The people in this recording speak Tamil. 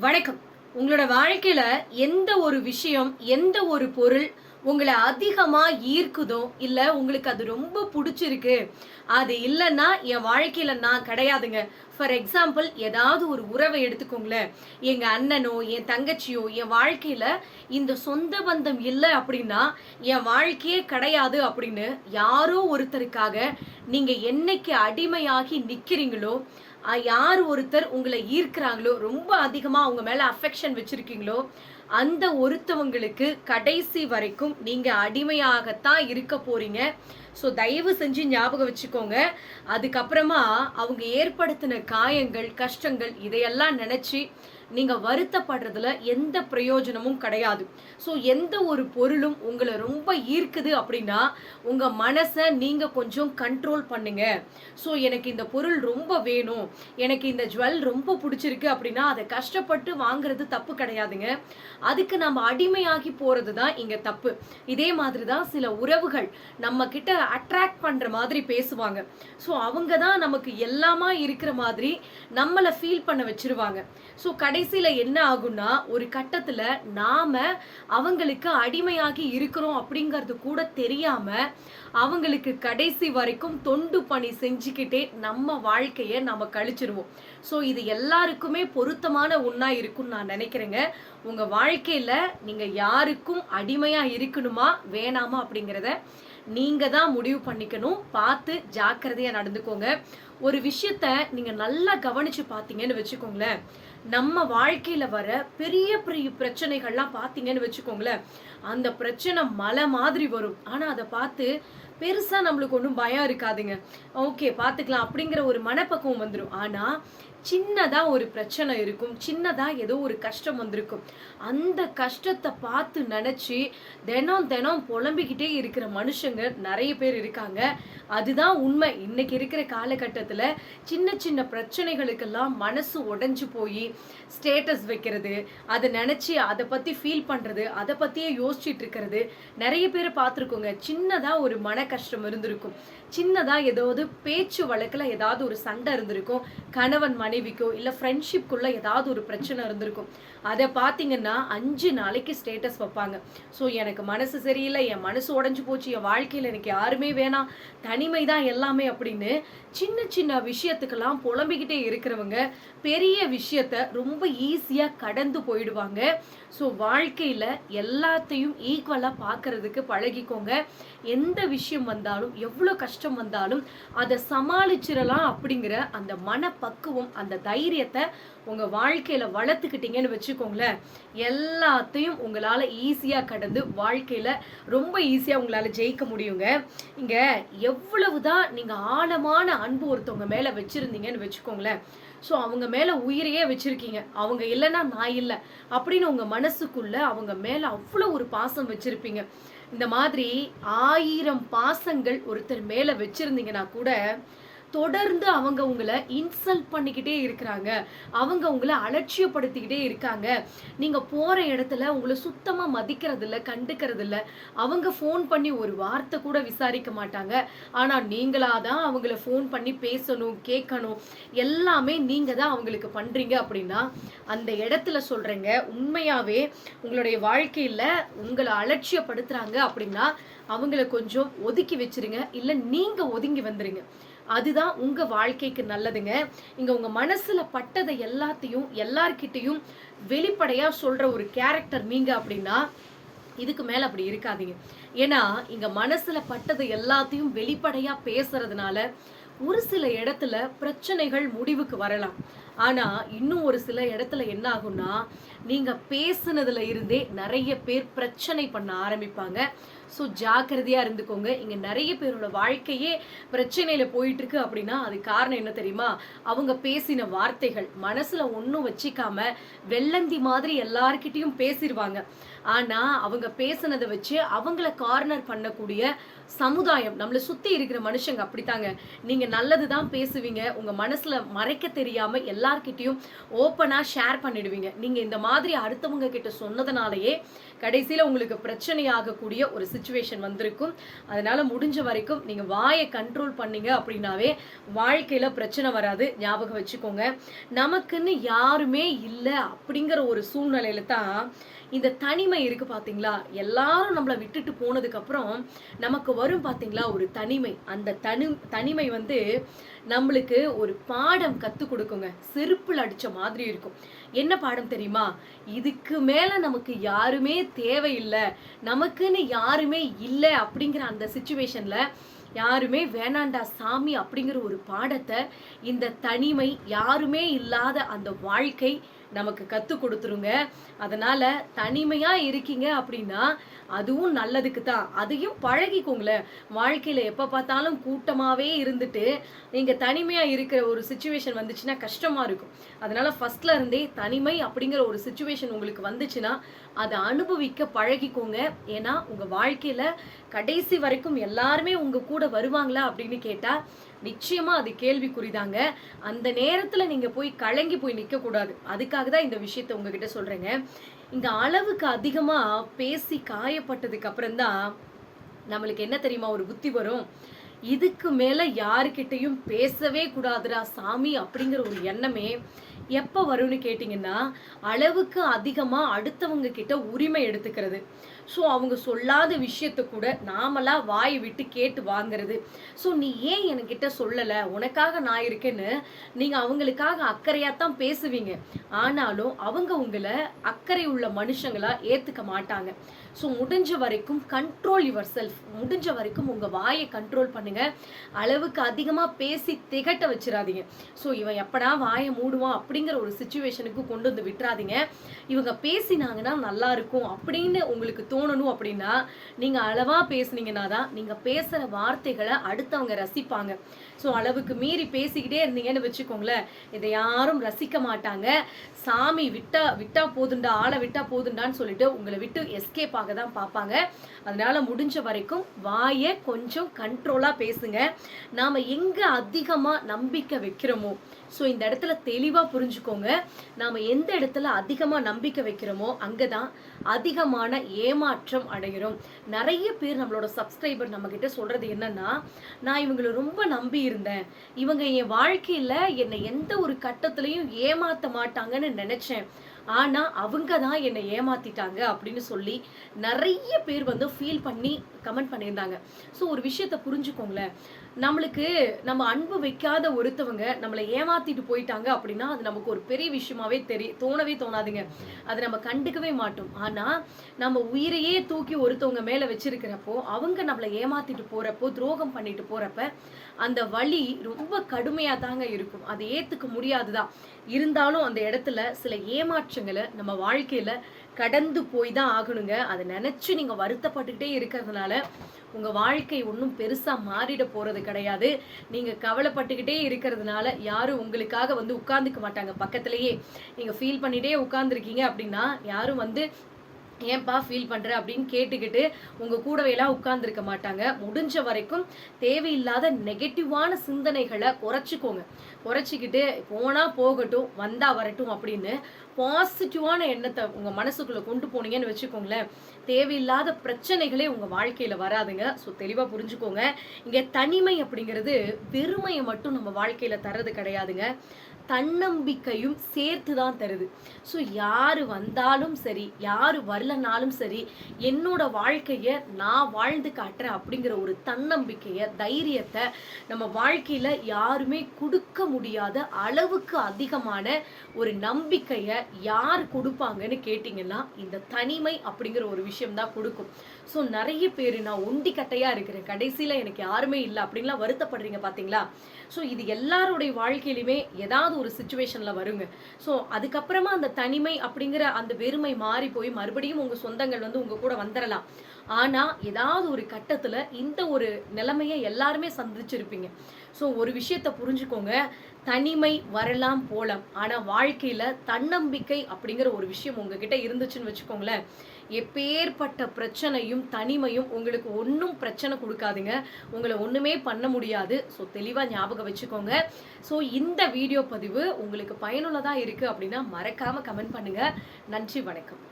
வணக்கம். உங்களோட வாழ்க்கையில எந்த ஒரு விஷயம் எந்த ஒரு பொருள் உங்களை அதிகமா ஈர்க்குதோ இல்ல உங்களுக்கு அது ரொம்ப பிடிச்சிருக்கு அது இல்லைன்னா என் வாழ்க்கையில நான் கிடையாதுங்க. ஃபார் எக்ஸாம்பிள் ஏதாவது ஒரு உறவை எடுத்துக்கோங்களேன். எங்க அண்ணனோ என் தங்கச்சியோ என் வாழ்க்கையில இந்த சொந்த பந்தம் இல்லை அப்படின்னா என் வாழ்க்கையே கிடையாது அப்படின்னு யாரோ ஒருத்தருக்காக நீங்க என்னைக்கு அடிமையாகி நிக்கிறீங்களோ யார் ஒருத்தர் உங்களை ஈர்க்கிறாங்களோ ரொம்ப அதிகமாக அவங்க மேலே அஃபெக்ஷன் வச்சுருக்கீங்களோ அந்த ஒருத்தவங்களுக்கு கடைசி வரைக்கும் நீங்கள் அடிமையாகத்தான் இருக்க போறீங்க. ஸோ தயவு செஞ்சு ஞாபகம் வச்சுக்கோங்க. அதுக்கப்புறமா அவங்க ஏற்படுத்தின காயங்கள் கஷ்டங்கள் இதையெல்லாம் நினச்சி நீங்க வருத்தப்படுறதுல எந்த பிரயோஜனமும் கிடையாது. ஸோ எந்த ஒரு பொருளும் உங்களை ரொம்ப ஈர்க்குது அப்படின்னா உங்க மனசை நீங்க கொஞ்சம் கண்ட்ரோல் பண்ணுங்க. ஸோ எனக்கு இந்த பொருள் ரொம்ப வேணும். எனக்கு இந்த ஜுவல் ரொம்ப பிடிச்சிருக்கு அப்படின்னா அதை கஷ்டப்பட்டு வாங்குறது தப்பு கிடையாதுங்க. அதுக்கு நம்ம அடிமையாகி போறது தான் இங்க தப்பு. இதே மாதிரி தான் சில உறவுகள் நம்ம கிட்ட அட்ராக்ட் பண்ற மாதிரி பேசுவாங்க. ஸோ அவங்க தான் நமக்கு எல்லாமா இருக்கிற மாதிரி நம்மளை ஃபீல் பண்ண வச்சிருவாங்க. ஸோ கடைசியில் என்ன ஆகும்னா ஒரு கட்டத்தில் நாம் அவங்களுக்கு அடிமையாகி இருக்கிறோம் அப்படிங்கிறது கூட தெரியாமல் அவங்களுக்கு கடைசி வரைக்கும் தொண்டு பணி செஞ்சுக்கிட்டே நம்ம வாழ்க்கையை நம்ம கழிச்சிருவோம். ஸோ இது எல்லாருக்குமே பொருத்தமான ஒன்றா இருக்கும்னு நான் நினைக்கிறேங்க. உங்கள் வாழ்க்கையில் நீங்கள் யாருக்கும் அடிமையாக இருக்கணுமா வேணாமா அப்படிங்கிறத நீங்கள் தான் முடிவு பண்ணிக்கணும். பார்த்து ஜாக்கிரதையாக நடந்துக்கோங்க. ஒரு விஷயத்த நீங்கள் நல்லா கவனித்து பார்த்தீங்கன்னு வச்சுக்கோங்களேன். நம்ம வாழ்க்கையில வர பெரிய பெரிய பிரச்சனைகள்லாம் பார்த்தீங்கன்னு வச்சுக்கோங்களேன். அந்த பிரச்சனை மலை மாதிரி வரும். ஆனா அதை பார்த்து பெருசா நம்மளுக்கு ஒன்றும் பயம் இருக்காதுங்க. ஓகே பார்த்துக்கலாம் அப்படிங்கிற ஒரு மனப்பக்குவம் வந்துடும் ஆனா சின்னதா ஒரு பிரச்சனை இருக்கும். சின்னதா ஏதோ ஒரு கஷ்டம் வந்திருக்கும். அந்த கஷ்டத்தை பார்த்து நினைச்சு தினம் தினம் புலம்பிக்கிட்டே இருக்கிற மனுஷங்க நிறைய பேர் இருக்காங்க. அதுதான் உண்மை. இன்னைக்கு இருக்கிற காலகட்டத்தில் சின்ன சின்ன பிரச்சனைகளுக்கெல்லாம் மனசு உடைஞ்சு போய் ஸ்டேட்டஸ் வைக்கிறது அதை நினச்சி அதை பற்றி ஃபீல் பண்ணுறது அதை பற்றியே யோசிச்சுட்டு இருக்கிறது. நிறைய பேரை பார்த்துருக்கோங்க. சின்னதாக ஒரு மன கஷ்டம் இருந்திருக்கும். சின்னதாக ஏதாவது பேச்சு வழக்கில் ஏதாவது ஒரு சண்டை இருந்திருக்கும். கணவன் மனைவிக்கோ இல்லை ஃப்ரெண்ட்ஷிப்குள்ளே ஏதாவது ஒரு பிரச்சனை இருந்திருக்கும். அதை பார்த்தீங்கன்னா அஞ்சு நாளைக்கு ஸ்டேட்டஸ் வைப்பாங்க. ஸோ எனக்கு மனசு சரியில்லை என் மனசு உடஞ்சி போச்சு என் வாழ்க்கையில் எனக்கு யாருமே வேணாம் தனிமை தான் எல்லாமே அப்படின்னு சின்ன சின்ன விஷயத்துக்கெல்லாம் புலம்பிக்கிட்டே இருக்கிறவங்க பெரிய விஷயத்த ரொம்ப ஈஸியாக கடந்து போயிடுவாங்க. ஸோ வாழ்க்கையில் எல்லாத்தையும் ஈக்குவலாக பார்க்கறதுக்கு பழகிக்கோங்க. எந்த விஷயம் வந்தாலும் எவ்வளோ கஷ்டம் வந்தாலும் அதை சமாளிச்சிடலாம் அப்படிங்கிற அந்த மனப்பக்குவம் அந்த தைரியத்தை உங்கள் வாழ்க்கையில் வளர்த்துக்கிட்டீங்கன்னு வச்சுக்கோங்களேன் எல்லாத்தையும் உங்களால் ஈஸியாக கடந்து வாழ்க்கையில் ரொம்ப ஈஸியாக உங்களால் ஜெயிக்க முடியுங்க. இங்கே எவ்வளவு தான் நீங்கள் ஆழமான அன்பு ஒருத்தவங்க மேலே வச்சுருந்தீங்கன்னு வச்சுக்கோங்களேன். ஸோ அவங்க மேலே உயிரையே வச்சுருக்கீங்க. அவங்க இல்லைன்னா நான் இல்லை. அப்படின்னு உங்கள் மனசுக்குள்ளே அவங்க மேலே அவ்வளோ ஒரு பாசம் வச்சுருப்பீங்க. இந்த மாதிரி ஆயிரம் பாசங்கள் ஒருத்தர் மேலே வச்சுருந்தீங்கன்னா கூட தொடர்ந்து அவங்க உங்களை இன்சல்ட் பண்ணிக்கிட்டே இருக்கிறாங்க. அவங்க உங்களை அலட்சியப்படுத்திக்கிட்டே இருக்காங்க. நீங்கள் போகிற இடத்துல உங்களை சுத்தமாக மதிக்கிறது கண்டுக்கிறதில்ல. கண்டுக்கிறது அவங்க ஃபோன் பண்ணி ஒரு வார்த்தை கூட விசாரிக்க மாட்டாங்க. ஆனால் நீங்களாக தான் அவங்கள ஃபோன் பண்ணி பேசணும் கேட்கணும். எல்லாமே நீங்கள் தான் அவங்களுக்கு பண்ணுறீங்க அப்படின்னா அந்த இடத்துல சொல்கிறேங்க உண்மையாகவே உங்களுடைய வாழ்க்கையில் உங்களை அலட்சியப்படுத்துகிறாங்க அப்படின்னா அவங்கள கொஞ்சம் ஒதுக்கி வச்சிருங்க. இல்லை நீங்கள் ஒதுங்கி வந்துருங்க. அதுதான் உங்கள் வாழ்க்கைக்கு நல்லதுங்க. இங்கே உங்கள் மனசில் பட்டதை எல்லாத்தையும் எல்லார்கிட்டையும் வெளிப்படையாக சொல்கிற ஒரு கேரக்டர் நீங்கள் அப்படின்னா இதுக்கு மேலே அப்படி இருக்காதீங்க. ஏன்னா இங்கே மனசில் பட்டது எல்லாத்தையும் வெளிப்படையாக பேசுறதுனால ஒரு சில இடத்துல பிரச்சனைகள் முடிவுக்கு வரலாம். ஆனால் இன்னும் ஒரு சில இடத்துல என்ன ஆகும்னா நீங்கள் பேசுனதுல இருந்தே நிறைய பேர் பிரச்சனை பண்ண ஆரம்பிப்பாங்க. ஸோ ஜாக்கிரதையாக இருந்துக்கோங்க. இங்கே நிறைய பேரோட வாழ்க்கையே பிரச்சனையில் போயிட்டுருக்கு அப்படின்னா அது காரணம் என்ன தெரியுமா? அவங்க பேசின வார்த்தைகள். மனசில் ஒன்றும் வச்சிக்காம வெள்ளந்தி மாதிரி எல்லார்கிட்டேயும் பேசிடுவாங்க ஆனால் அவங்க பேசுனதை வச்சு அவங்கள கார்னர் பண்ணக்கூடிய சமுதாயம் நம்மளை சுற்றி இருக்கிற மனுஷங்க அப்படித்தாங்க. நீங்கள் நல்லது தான் பேசுவீங்க. உங்கள் மனசில் மறைக்க தெரியாமல் எல்லா எல்லார்கிட்டயும் ஓப்பனாக ஷேர் பண்ணிடுவீங்க. நீங்கள் இந்த மாதிரி அடுத்தவங்க கிட்ட சொன்னதுனாலயே கடைசியில் உங்களுக்கு பிரச்சனை ஆகக்கூடிய ஒரு சுச்சுவேஷன் வந்திருக்கும். அதனால் முடிஞ்ச வரைக்கும் நீங்கள் வாயை கண்ட்ரோல் பண்ணீங்க அப்படின்னாவே வாழ்க்கையில் பிரச்சனை வராது. ஞாபகம் வச்சுக்கோங்க. நமக்குன்னு யாருமே இல்லை அப்படிங்கிற ஒரு சூழ்நிலையில தான் இந்த தனிமை இருக்கு பாத்தீங்களா? எல்லாரும் நம்மளை விட்டுட்டு போனதுக்கு அப்புறம் நமக்கு வரும் பாத்தீங்களா? ஒரு தனிமை. அந்த தனி தனிமை வந்து நம்மளுக்கு ஒரு பாடம் கத்து கொடுக்குங்க. செருப்புல அடிச்ச மாதிரி இருக்கும். என்ன பாடம் தெரியுமா? இதுக்கு மேல நமக்கு யாருமே தேவையில்லை. நமக்குன்னு யாருமே இல்லை அப்படிங்கிற அந்த சுச்சுவேஷன்ல யாருமே வேணாண்டா சாமி அப்படிங்கிற ஒரு பாடத்தை இந்த தனிமை யாருமே இல்லாத அந்த வாழ்க்கை நமக்கு கற்றுக் கொடுத்துருங்க. அதனால் தனிமையாக இருக்கீங்க அப்படின்னா அதுவும் நல்லதுக்கு தான். அதையும் பழகிக்கோங்களேன். வாழ்க்கையில் எப்போ பார்த்தாலும் கூட்டமாகவே இருந்துட்டு நீங்கள் தனிமையாக இருக்கிற ஒரு சுச்சுவேஷன் வந்துச்சுன்னா கஷ்டமாக இருக்கும். அதனால் ஃபஸ்ட்டில் இருந்தே தனிமை அப்படிங்கிற ஒரு சுச்சுவேஷன் உங்களுக்கு வந்துச்சுன்னா அதை அனுபவிக்க பழகிக்கோங்க. ஏன்னா உங்கள் வாழ்க்கையில் கடைசி வரைக்கும் எல்லாருமே உங்கள் கூட வருவாங்களா அப்படின்னு கேட்டால் நிச்சயமாக அது கேள்விக்குறிதாங்க. அந்த நேரத்தில் நீங்கள் போய் கலங்கி போய் நிற்கக்கூடாது அதுக்காக தான் இந்த விஷயத்த உங்ககிட்ட சொல்கிறேங்க இங்கே அளவுக்கு அதிகமாக பேசி காயப்பட்டதுக்கு அப்புறம்தான் நம்மளுக்கு என்ன தெரியுமா? ஒரு புத்தி வரும். இதுக்கு மேலே யாருக்கிட்டையும் பேசவே கூடாதுடா சாமி அப்படிங்கிற ஒரு எண்ணமே எப்போ வரும்னு கேட்டிங்கன்னா அளவுக்கு அதிகமாக அடுத்தவங்க கிட்ட உரிமை எடுத்துக்கிறது. ஸோ அவங்க சொல்லாத விஷயத்தை கூட நாமளா வாய் விட்டு கேட்டு வாங்குறது. ஸோ நீ ஏன் என்கிட்ட சொல்லலை? உனக்காக நான் இருக்கேன்னு நீங்கள் அவங்களுக்காக அக்கறையாக தான் பேசுவீங்க. ஆனாலும் அவங்க உங்களை அக்கறை உள்ள மனுஷங்களா ஏற்றுக்க மாட்டாங்க. ஸோ முடிஞ்ச வரைக்கும் கண்ட்ரோல் யுவர் செல்ஃப் முடிஞ்ச வரைக்கும் உங்கள் வாயை கண்ட்ரோல் பண்ணுங்கள் அளவுக்கு அதிகமாக பேசி திகட்ட வச்சிடாதீங்க ஸோ இவன் எப்படா வாயை மூடுவான் அப்படிங்கிற ஒரு சுச்சுவேஷனுக்கு கொண்டு வந்து விட்டுறாதீங்க. இவங்க பேசினாங்கன்னா நல்லா இருக்கும் அப்படின்னு உங்களுக்கு தோணணும் அப்படின்னா நீங்கள் அளவாக பேசுனீங்கன்னா தான் நீங்கள் பேசுகிற வார்த்தைகளை அடுத்தவங்க ரசிப்பாங்க. ஸோ அளவுக்கு மீறி பேசிக்கிட்டே இருந்தீங்கன்னு வச்சுக்கோங்களேன். இதை யாரும் ரசிக்க மாட்டாங்க. சாமி விட்டா விட்டா போதுண்டா ஆளை விட்டா போதுண்டான்னு சொல்லிட்டு உங்களை விட்டு எஸ்கேப் ஆக தான் பார்ப்பாங்க. அதனால முடிஞ்ச வரைக்கும் வாயை கொஞ்சம் கண்ட்ரோலாக பேசுங்க. நாம் எங்கே அதிகமாக நம்பிக்கை வைக்கிறோமோ ஸோ இந்த இடத்துல தெளிவாக புரிஞ்சுக்கோங்க. நாம் எந்த இடத்துல அதிகமாக நம்பிக்கை வைக்கிறோமோ அங்கே தான் அதிகமான ஏமாற்றம் அடைகிறோம். நிறைய பேர் நம்மளோட சப்ஸ்கிரைபர் நம்ம கிட்ட சொல்றது என்னன்னா நான் இவங்களை ரொம்ப நம்பி இருந்தேன். இவங்க என் வாழ்க்கையில என்னை எந்த ஒரு கட்டத்திலையும் ஏமாத்த மாட்டாங்கன்னு நினைச்சேன். ஆனா அவங்க தான் என்னை ஏமாத்திட்டாங்க. அப்படின்னு சொல்லி நிறைய பேர் வந்து ஃபீல் பண்ணி கமெண்ட் பண்ணியிருந்தாங்க. ஸோ ஒரு விஷயத்த புரிஞ்சுக்கோங்களேன். நம்மளுக்கு நம்ம அன்பு வைக்காத ஒருத்தவங்க நம்மளை ஏமாத்திட்டு போயிட்டாங்க அப்படின்னா அது நமக்கு ஒரு பெரிய விஷயமாவே தெரிய தோணவே தோணாதுங்க. அதை நம்ம கண்டுக்கவே மாட்டோம். ஆனா நம்ம உயிரையே தூக்கி ஒருத்தவங்க மேல வச்சிருக்கிறப்போ அவங்க நம்மளை ஏமாத்திட்டு போறப்போ துரோகம் பண்ணிட்டு போறப்ப அந்த வலி ரொம்ப கடுமையா தாங்க இருக்கும். அதை ஏத்துக்க முடியாதுதான். இருந்தாலும் அந்த இடத்துல சில ஏமாற்றங்களை நம்ம வாழ்க்கையில கடந்து போய் தான் ஆகணுங்க. அதை நினச்சி நீங்கள் வருத்தப்பட்டுக்கிட்டே இருக்கிறதுனால உங்கள் வாழ்க்கை ஒன்றும் பெருசாக மாறிட போகிறது கிடையாது. நீங்கள் கவலைப்பட்டுக்கிட்டே இருக்கிறதுனால யாரும் உங்களுக்காக வந்து உட்காந்துக்க மாட்டாங்க. பக்கத்துலேயே நீங்கள் ஃபீல் பண்ணிகிட்டே உட்காந்துருக்கீங்க அப்படின்னா யாரும் வந்து ஏன்பா ஃபீல் பண்ற? அப்படின்னு கேட்டுக்கிட்டு உங்க கூடவே எல்லாம் உட்கார்ந்துருக்க மாட்டாங்க. முடிஞ்ச வரைக்கும் தேவையில்லாத நெகட்டிவான சிந்தனைகளை குறைச்சிக்கோங்க. குறைச்சிக்கிட்டு போனா போகட்டும் வந்தா வரட்டும் அப்படின்னு பாசிட்டிவான எண்ணத்தை உங்கள் மனசுக்குள்ளே கொண்டு போனீங்கன்னு வச்சுக்கோங்களேன். தேவையில்லாத பிரச்சனைகளே உங்கள் வாழ்க்கையில் வராதுங்க. ஸோ தெளிவாக புரிஞ்சுக்கோங்க. இங்கே தனிமை அப்படிங்கிறது வெறுமையை மட்டும் நம்ம வாழ்க்கையில் தர்றது கிடையாதுங்க. தன்னம்பிக்கையும் சேர்த்து தான் தருது. ஸோ யார் வந்தாலும் சரி யார் வரலனாலும் சரி என்னோட வாழ்க்கையை நான் வாழ்ந்து காட்டுறேன் அப்படிங்கிற ஒரு தன்னம்பிக்கையை தைரியத்தை நம்ம வாழ்க்கையில் யாருமே கொடுக்க முடியாத அளவுக்கு அதிகமான ஒரு நம்பிக்கையை யார் கொடுப்பாங்கன்னு கேட்டிங்கன்னா இந்த தனிமை அப்படிங்கிற ஒரு விஷயம் தான் கொடுக்கும். ஸோ நிறைய பேர் நான் ஒண்டி கட்டையாக இருக்கிறேன். கடைசியில் எனக்கு யாருமே இல்லை. அப்படின்லாம் வருத்தப்படுறீங்க பார்த்தீங்களா ஸோ இது எல்லாருடைய வாழ்க்கையிலுமே ஏதாவது ஒரு சுச்சுவேஷனில் வருங்க. ஸோ அதுக்கப்புறமா அந்த தனிமை அப்படிங்கிற அந்த வெறுமை மாறி போய் மறுபடியும் உங்கள் சொந்தங்கள் வந்து உங்கள் கூட வந்துடலாம் ஆனா ஏதாவது ஒரு கட்டத்துல இந்த ஒரு நிலைமையை எல்லாருமே சந்திச்சிருப்பீங்க. ஸோ ஒரு விஷயத்த புரிஞ்சுக்கோங்க. தனிமை வரலாம் போலாம். ஆனா வாழ்க்கையில தன்னம்பிக்கை அப்படிங்கிற ஒரு விஷயம் உங்ககிட்ட இருந்துச்சுன்னு வச்சுக்கோங்களேன். எப்பேற்பட்ட பிரச்சனையும் தனிமையும் உங்களுக்கு ஒன்றும் பிரச்சனை கொடுக்காதுங்க. உங்களை ஒன்றுமே பண்ண முடியாது. ஸோ தெளிவாக ஞாபகம் வச்சுக்கோங்க. ஸோ இந்த வீடியோ பதிவு உங்களுக்கு பயனுள்ளதாக இருக்குது அப்படின்னா மறக்காமல் கமெண்ட் பண்ணுங்கள் நன்றி வணக்கம்.